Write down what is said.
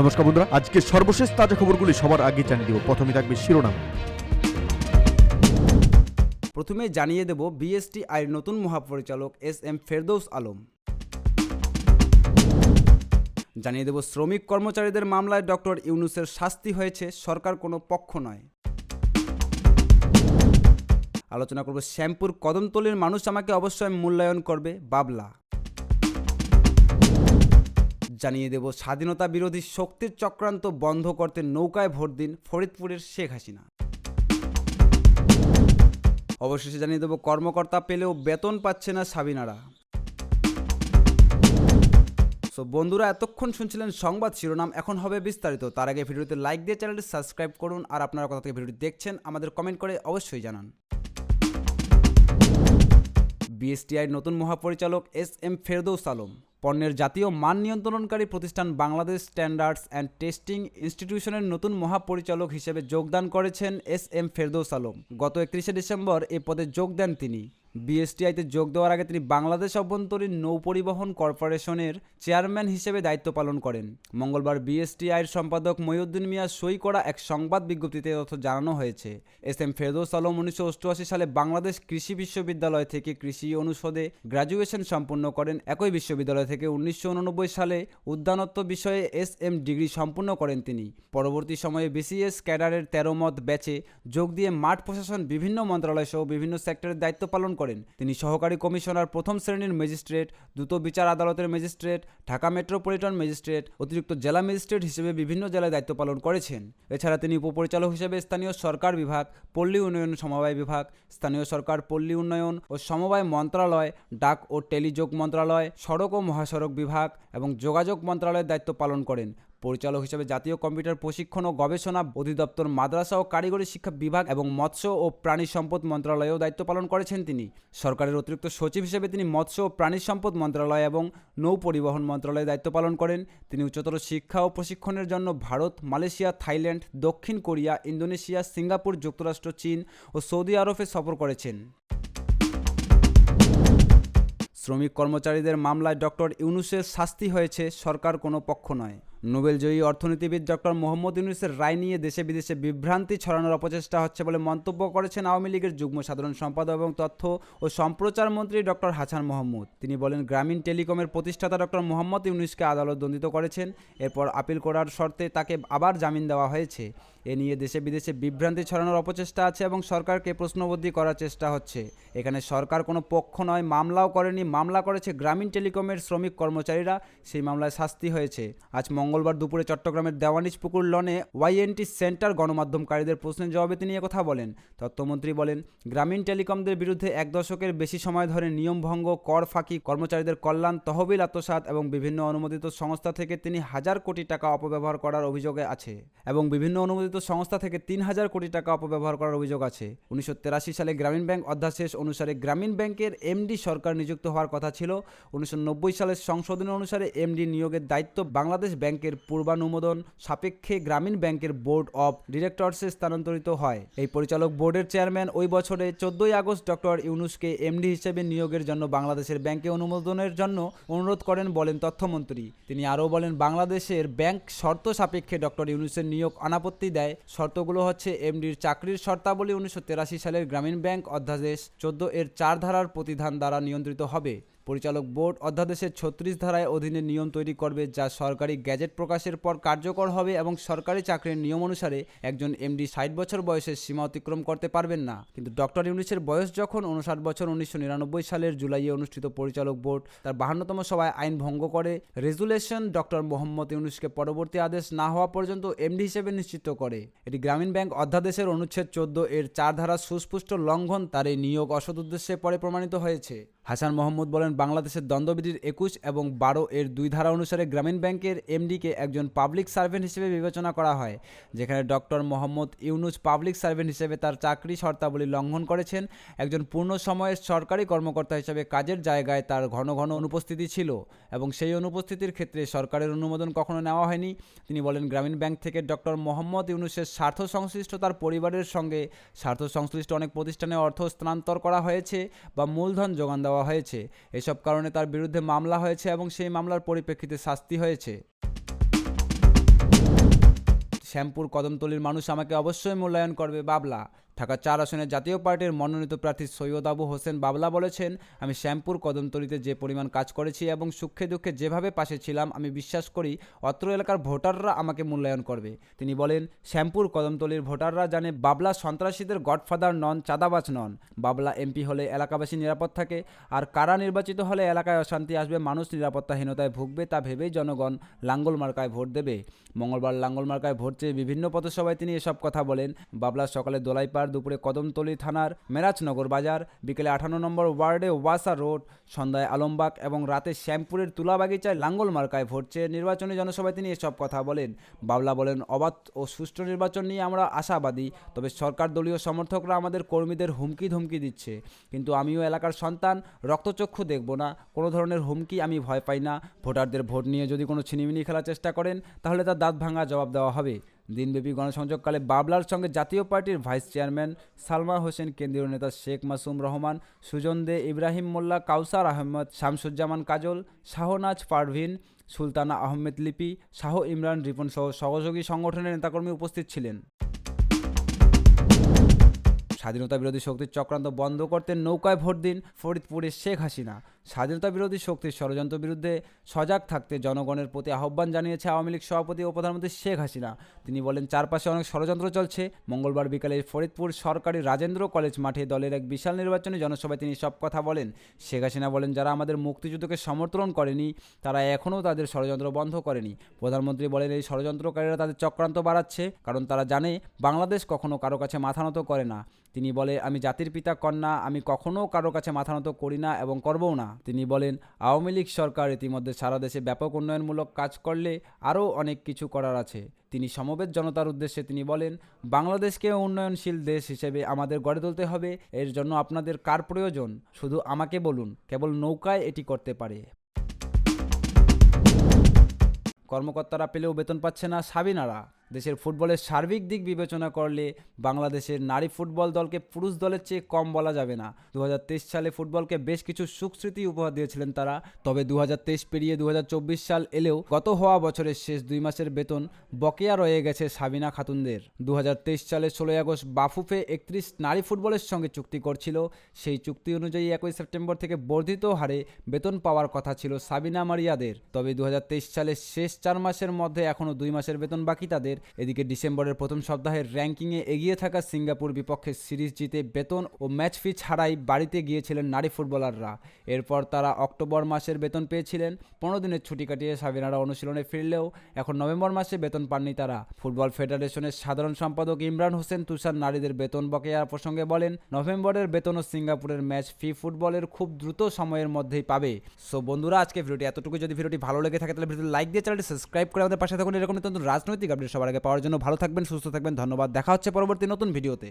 নমস্কার বন্ধুরা আজকে সর্বশেষ তাজা খবরগুলি সবার আগে জানিয়ে দিব। প্রথমে থাকবে শিরোনাম। প্রথমে জানিয়ে দেব বিএসটি আইয়ের নতুন মহাপরিচালক এস এম ফেরদৌস আলম। জানিয়ে দেব শ্রমিক কর্মচারীদের মামলায় ডক্টর ইউনুসের শাস্তি হয়েছে, সরকার কোনো পক্ষ নয়। আলোচনা করব শ্যামপুর কদমতলির মানুষ আমাকে অবশ্যই মূল্যায়ন করবে, বাবলা। জানিয়ে দেব, স্বাধীনতা বিরোধী শক্তির চক্রান্ত বন্ধ করতে নৌকায় ভোট দিন ফরিদপুরের শেখ হাসিনা। অবশেষে জানিয়ে দেবো, কর্মকর্তা পেলেও বেতন পাচ্ছে না সাবিনারা। সো বন্ধুরা, এতক্ষণ শুনছিলেন সংবাদ শিরোনাম, এখন হবে বিস্তারিত। তার আগে ভিডিওতে লাইক দিয়ে চ্যানেলটি সাবস্ক্রাইব করুন, আর আপনারা কথা থেকে ভিডিওটি দেখছেন আমাদের কমেন্ট করে অবশ্যই জানান। বিএসটিআই নতুন মহাপরিচালক এস এম ফেরদৌস আলম। পণ্যের জাতীয় মান নিয়ন্ত্রণকারী প্রতিষ্ঠান বাংলাদেশ স্ট্যান্ডার্ডস অ্যান্ড টেস্টিং ইনস্টিটিউশনের নতুন মহাপরিচালক হিসেবে যোগদান করেছেন এস এম ফেরদৌস আলম। গত একত্রিশে ডিসেম্বর এ পদে যোগ দেন তিনি। বিএসটিআইতে যোগ দেওয়ার আগে তিনি বাংলাদেশ অভ্যন্তরীণ নৌ পরিবহন কর্পোরেশনের চেয়ারম্যান হিসেবে দায়িত্ব পালন করেন। মঙ্গলবার বিএসটিআইয়ের সম্পাদক মহিউদ্দিন মিয়া সই করা এক সংবাদ বিজ্ঞপ্তিতে তথ্য জানানো হয়েছে। এস এম ফেরদৌস আলম উনিশশো অষ্টআশি সালে বাংলাদেশ কৃষি বিশ্ববিদ্যালয় থেকে কৃষি অনুষদে গ্র্যাজুয়েশন সম্পন্ন করেন। একই বিশ্ববিদ্যালয় থেকে উনিশশো উননব্বই সালে উদ্যানত্ব বিষয়ে এস এম ডিগ্রি সম্পূর্ণ করেন তিনি। পরবর্তী সময়ে বিসিএস ক্যাডারের তেরো মত ব্যাচে যোগ দিয়ে মাঠ প্রশাসন, বিভিন্ন মন্ত্রণালয় সহ বিভিন্ন সেক্টরের দায়িত্ব পালন করেন। তিনি সহকারী কমিশনার প্রথম শ্রেণির ম্যাজিস্ট্রেট, দ্রুত বিচার আদালতের ম্যাজিস্ট্রেট, ঢাকা মেট্রোপলিটন ম্যাজিস্ট্রেট, অতিরিক্ত জেলা ম্যাজিস্ট্রেট হিসেবে বিভিন্ন জেলায় দায়িত্ব পালন করেছেন। এছাড়া তিনি উপপরিচালক হিসেবে স্থানীয় সরকার বিভাগ, পল্লী উন্নয়ন সমবায় বিভাগ, স্থানীয় সরকার পল্লী উন্নয়ন ও সমবায় মন্ত্রণালয় ডাক ও টেলিযোগ মন্ত্রণালয় সড়ক ও মহাসড়ক বিভাগ এবং যোগাযোগ মন্ত্রণালয়ের দায়িত্ব পালন করেন। পরিচালক হিসেবে জাতীয় কম্পিউটার প্রশিক্ষণ ও গবেষণা অধিদপ্তর, মাদ্রাসা ও কারিগরি শিক্ষা বিভাগ এবং মৎস্য ও প্রাণী সম্পদ মন্ত্রণালয়েও দায়িত্ব পালন করেছেন তিনি। সরকারের অতিরিক্ত সচিব হিসেবে তিনি মৎস্য ও প্রাণী সম্পদ মন্ত্রণালয় এবং নৌ পরিবহন মন্ত্রণালয়ে দায়িত্ব পালন করেন। তিনি উচ্চতর শিক্ষা ও প্রশিক্ষণের জন্য ভারত, মালয়েশিয়া, থাইল্যান্ড, দক্ষিণ কোরিয়া, ইন্দোনেশিয়া, সিঙ্গাপুর, যুক্তরাষ্ট্র, চীন ও সৌদি আরবে সফর করেছেন। শ্রমিক কর্মচারীদের মামলায় ডক্টর ইউনুসের শাস্তি হয়েছে সরকার কোনো পক্ষ নয়। নোবেলজয়ী অর্থনীতিবিদ ডক্টর মোহাম্মদ ইউনুসের রায় নিয়ে দেশে বিদেশে বিভ্রান্তি ছড়ানোর অপচেষ্টা হচ্ছে বলে মন্তব্য করেছেন আওয়ামী লীগের যুগ্ম সাধারণ সম্পাদক এবং তথ্য ও সম্প্রচার মন্ত্রী ডক্টর হাসান মোহাম্মদ। তিনি বলেন, গ্রামীণ টেলিকমের প্রতিষ্ঠাতা ডক্টর মোহাম্মদ ইউনুসকে আদালত দণ্ডিত করেছেন। এরপর আপিল করার শর্তে তাকে আবার জামিন দেওয়া হয়েছে। এ নিয়ে দেশে বিদেশে বিভ্রান্তি ছড়ানোর অপচেষ্টা আছে এবং সরকারকে প্রশ্নবদ্ধি করার চেষ্টা হচ্ছে। এখানে সরকার কোনো পক্ষ নয়, মামলাও করেনি, মামলা করেছে গ্রামীণ টেলিকমের শ্রমিক কর্মচারীরা। সেই মামলায় শাস্তি হয়েছে। আজ মঙ্গলবার দুপুরে চট্টগ্রামের দেওয়ানিজ পুকুর লনে ওয়াইএনটি সেন্টার গণমাধ্যমকারীদের প্রশ্নের জবাবে তিনি কথা বলেন। তথ্যমন্ত্রী বলেন, গ্রামীণ টেলিকমদের বিরুদ্ধে এক দশকের বেশি সময় ধরে নিয়মভঙ্গ কর ফাঁকি, কর্মচারীদের কল্যাণ, তহবিল আত্মসাৎ এবং বিভিন্ন অনুমোদিত সংস্থা থেকে তিনি হাজার কোটি টাকা অপব্যবহার করার অভিযোগে আছে এবং বিভিন্ন অনুমোদিত সংস্থা থেকে তিন হাজার কোটি টাকা অপব্যবহার করার অভিযোগ আছে। উনিশশো সালে গ্রামীণ ব্যাংক অধ্যাদেশ অনুসারে গ্রামীণ ব্যাংকের এমডি সরকার নিযুক্ত হওয়ার কথা ছিল। উনিশশো নব্বই সালের সংশোধনী অনুসারে এমডি নিয়োগের দায়িত্ব বাংলাদেশ ব্যাংকের পূর্বানুমোদন সাপেক্ষে গ্রামীণ ব্যাংকের বোর্ড অব ডিরেক্টরসে স্থানান্তরিত হয়। এই পরিচালক বোর্ডের চেয়ারম্যান ওই বছরে চোদ্দই আগস্ট ডক্টর ইউনুসকে এমডি হিসেবে নিয়োগের জন্য বাংলাদেশের ব্যাংকে অনুমোদনের জন্য অনুরোধ করেন বলেন তথ্যমন্ত্রী। তিনি আরও বলেন, বাংলাদেশের ব্যাংক শর্ত সাপেক্ষে ডক্টর ইউনুসের নিয়োগ অনাপত্তি দেয়। শর্তগুলো হচ্ছে এমডির চাকরির শর্তাবলী উনিশশো সালের গ্রামীণ ব্যাংক অধ্যাদেশ, চোদ্দ এর চার ধারার প্রতিধান দ্বারা নিয়ন্ত্রিত হবে। পরিচালক বোর্ড অধ্যাদেশের ছত্রিশ ধারায় অধীনে নিয়ম তৈরি করবে যা সরকারি গ্যাজেট প্রকাশের পর কার্যকর হবে এবং সরকারি চাকরির নিয়ম অনুসারে একজন এমডি ষাট বছর বয়সের সীমা অতিক্রম করতে পারবেন না। কিন্তু ডক্টর ইউনিসের বয়স যখন উনষাট বছর উনিশশো নিরানব্বই সালের জুলাইয়ে অনুষ্ঠিত পরিচালক বোর্ড তার বাহান্নতম সভায় আইন ভঙ্গ করে, রেজুলেশন ডক্টর মোহাম্মদ ইউনুসকে পরবর্তী আদেশ না হওয়া পর্যন্ত এমডি হিসেবে নিশ্চিত করে। এটি গ্রামীণ ব্যাংক অধ্যাদেশের অনুচ্ছেদ চোদ্দ এর চার ধারা সুস্পষ্ট লঙ্ঘন তার এই নিয়োগ অসৎ উদ্দেশ্যে পরে প্রমাণিত হয়েছে। হাসান মোহাম্মদ বলেন, বাংলাদেশের দ্বন্দ্ববিধির একুশ এবং বারো এর দুই ধারা অনুসারে গ্রামীণ ব্যাংকের এমডিকে একজন পাবলিক সার্ভেন্ট হিসেবে বিবেচনা করা হয়, যেখানে doctor Mohammad Yunus public servant হিসেবে তার চাকরি শর্তাবলী লঙ্ঘন করেছেন। একজন পূর্ণ সময়ের সরকারি কর্মকর্তা হিসেবে কাজের জায়গায় তার ঘন ঘন অনুপস্থিতি ছিল এবং সেই অনুপস্থিতির ক্ষেত্রে সরকারের অনুমোদন কখনো নেওয়া হয়নি। তিনি বলেন, গ্রামীণ ব্যাংক থেকে ডক্টর মোহাম্মদ ইউনুসের স্বার্থ সংশ্লিষ্ট তার পরিবারের সঙ্গে স্বার্থ সংশ্লিষ্ট অনেক প্রতিষ্ঠানে অর্থ স্থানান্তর করা হয়েছে বা মূলধন যোগান দেওয়া দেওয়া হয়েছে। এসব কারণে তার বিরুদ্ধে মামলা হয়েছে এবং সেই মামলার পরিপ্রেক্ষিতে শাস্তি হয়েছে। শ্যামপুর কদমতলির মানুষ আমাকে অবশ্যই মূল্যায়ন করবে, বাবলা। ঢাকা চার আসনের জাতীয় পার্টির মনোনীত প্রার্থী সৈয়দ আবু হোসেন বাবলা বলেছেন, আমি শ্যামপুর কদমতলিতে যে পরিমাণ কাজ করেছি এবং সুখে দুঃখে যেভাবে পাশে ছিলাম, আমি বিশ্বাস করি অত্র এলাকার ভোটাররা আমাকে মূল্যায়ন করবে। তিনি বলেন, শ্যামপুর কদমতলির ভোটাররা জানে বাবলা সন্ত্রাসীদের গডফাদার নন, চাঁদাবাজ নন। বাবলা এমপি হলে এলাকাবাসী নিরাপদ থাকে, আর কারা নির্বাচিত হলে এলাকায় অশান্তি আসবে, মানুষ নিরাপত্তাহীনতায় ভুগবে তা ভেবেই জনগণ লাঙ্গল মার্কায় ভোট দেবে। মঙ্গলবার লাঙ্গল মার্কায় ভোট চেয়ে বিভিন্ন পথসভায় তিনি এসব কথা বলেন। বাবলা সকালে দোলাইপাড় দুপুরে কদমতলি থানার মেরাজনগর বাজার, বিকেলে আঠান্ন নম্বর ওয়ার্ডে ওয়াসা রোড, সন্ধ্যায় আলমবাগ এবং রাতে শ্যামপুরের তুলাবাগিচায় লাঙ্গল মার্কায় চেয়ে নির্বাচনী জনসভায় তিনি এসব কথা বলেন। বাবলা বলেন, অবাধ ও সুষ্ঠু নির্বাচন নিয়ে আমরা আশাবাদী, তবে সরকার দলীয় সমর্থকরা আমাদের কর্মীদের হুমকি ধমকি দিচ্ছে। কিন্তু আমিও এলাকার সন্তান, রক্তচক্ষু দেখব না, কোনো ধরনের হুমকি আমি ভয় পাই না। ভোটারদের ভোট নিয়ে যদি কোনো ছিনিমিনি খেলার চেষ্টা করেন, তাহলে তার দাঁত ভাঙা জবাব দেওয়া হবে। দিনব্যাপী গণসংযোগকালে বাবলার সঙ্গে জাতীয় পার্টির ভাইস চেয়ারম্যান সালমা হোসেন, কেন্দ্রীয় নেতা শেখ মাসুম রহমান, সুজন দে ইব্রাহিম মোল্লা, কাউসার আহমেদ, শামসুজ্জামান কাজল, শাহনাজ পারভিন, সুলতানা আহমেদ লিপি, শাহ ইমরান রিপন সহ সহযোগী সংগঠনের নেতাকর্মী উপস্থিত ছিলেন। স্বাধীনতা বিরোধী শক্তির চক্রান্ত বন্ধ করতে নৌকায় ভোট দিন ফরিদপুরের শেখ হাসিনা। স্বাধীনতা বিরোধী শক্তির ষড়যন্ত্র বিরুদ্ধে সজাগ থাকতে জনগণের প্রতি আহ্বান জানিয়েছে আওয়ামী লীগ সভাপতি ও প্রধানমন্ত্রী শেখ হাসিনা। তিনি বলেন, চারপাশে অনেক ষড়যন্ত্র চলছে। মঙ্গলবার বিকালে ফরিদপুর সরকারি রাজেন্দ্র কলেজ মাঠে দলের এক বিশাল নির্বাচনী জনসভায় তিনি সব কথা বলেন। শেখ হাসিনা বলেন, যারা আমাদের মুক্তিযুদ্ধকে সমর্থন করেনি, তারা এখনও তাদের ষড়যন্ত্র বন্ধ করেনি। প্রধানমন্ত্রী বলেন, এই ষড়যন্ত্রকারীরা তাদের চক্রান্ত বাড়াচ্ছে, কারণ তারা জানে, বাংলাদেশ কখনো কারও কাছে মাথা নত করে না। তিনি বলে, আমি জাতির পিতা কন্যা, আমি কখনো কারও কাছে মাথা নত করি না এবং করবও না। তিনি বলেন, আওয়ামী লীগ সরকার ইতিমধ্যে সারা দেশে ব্যাপক উন্নয়নমূলক কাজ করলে আরও অনেক কিছু করার আছে। তিনি সমবেত জনতার উদ্দেশ্যে তিনি বলেন, বাংলাদেশকে উন্নয়নশীল দেশ হিসেবে আমাদের গড়ে তুলতে হবে, এর জন্য আপনাদের কার প্রয়োজন? শুধু আমাকে বলুন, কেবল নৌকায় এটি করতে পারে। কর্মকর্তারা পেলেও বেতন পাচ্ছে না সাবিনারা। দেশের ফুটবলের সার্বিক দিক বিবেচনা করলে বাংলাদেশের নারী ফুটবল দলকে পুরুষ দলের চেয়ে কম বলা যাবে না। দু হাজার তেইশ সালে ফুটবলকে বেশ কিছু সুখস্মৃতি উপহার দিয়েছিলেন তারা। তবে দু হাজার তেইশ পেরিয়ে দু হাজার চব্বিশ সাল এলেও গত হওয়া বছরের শেষ দুই মাসের বেতন বকেয়া রয়ে গেছে সাবিনা খাতুনদের। দু হাজার তেইশ সালে ষোলোই আগস্ট বাফুফে একত্রিশ নারী ফুটবলের সঙ্গে চুক্তি করছিল। সেই চুক্তি অনুযায়ী একই সেপ্টেম্বর থেকে বর্ধিত হারে বেতন পাওয়ার কথা ছিল সাবিনা মারিয়াদের। তবে দু হাজার তেইশ সালের শেষ চার মাসের মধ্যে এখনও দুই মাসের বেতন বাকি তাদের। এদিকে ডিসেম্বরের প্রথম সপ্তাহের র্যাঙ্কিংয়ে এগিয়ে থাকা সিঙ্গাপুর বিপক্ষে সিরিজ জিতে বেতন ও ম্যাচ ফি ছাড়াই বাড়িতে গিয়েছিলেন নারী ফুটবলাররা। এরপর তারা অক্টোবর মাসের বেতন পেয়েছিলেন। পনেরো দিনের ছুটি কাটিয়ে সাবিনারা অনুশীলনে ফিরলেও এখন নভেম্বর মাসে বেতন পাননি তারা। ফুটবল ফেডারেশনের সাধারণ সম্পাদক ইমরান হোসেন তুষার নারীদের বেতন বকেয়া প্রসঙ্গে বলেন, নভেম্বরের বেতন ও সিঙ্গাপুরের ম্যাচ ফি ফুটবলের খুব দ্রুত সময়ের মধ্যেই পাবে। সো বন্ধুরা আজকে ভিডিওটি এতটুকু যদি ভিডিওটি ভালো লেগে থাকে, তাহলে ভিডিওটি লাইক দিয়ে চ্যানেলটি সাবস্ক্রাইব করে আমাদের পাশে থাকুন। এরকম নতুন রাজনৈতিক আপডেট সবার আগে পাওয়ার জন্য ভালো থাকবেন সুস্থ থাকবেন। ধন্যবাদ। দেখা হচ্ছে পরবর্তী নতুন ভিডিওতে।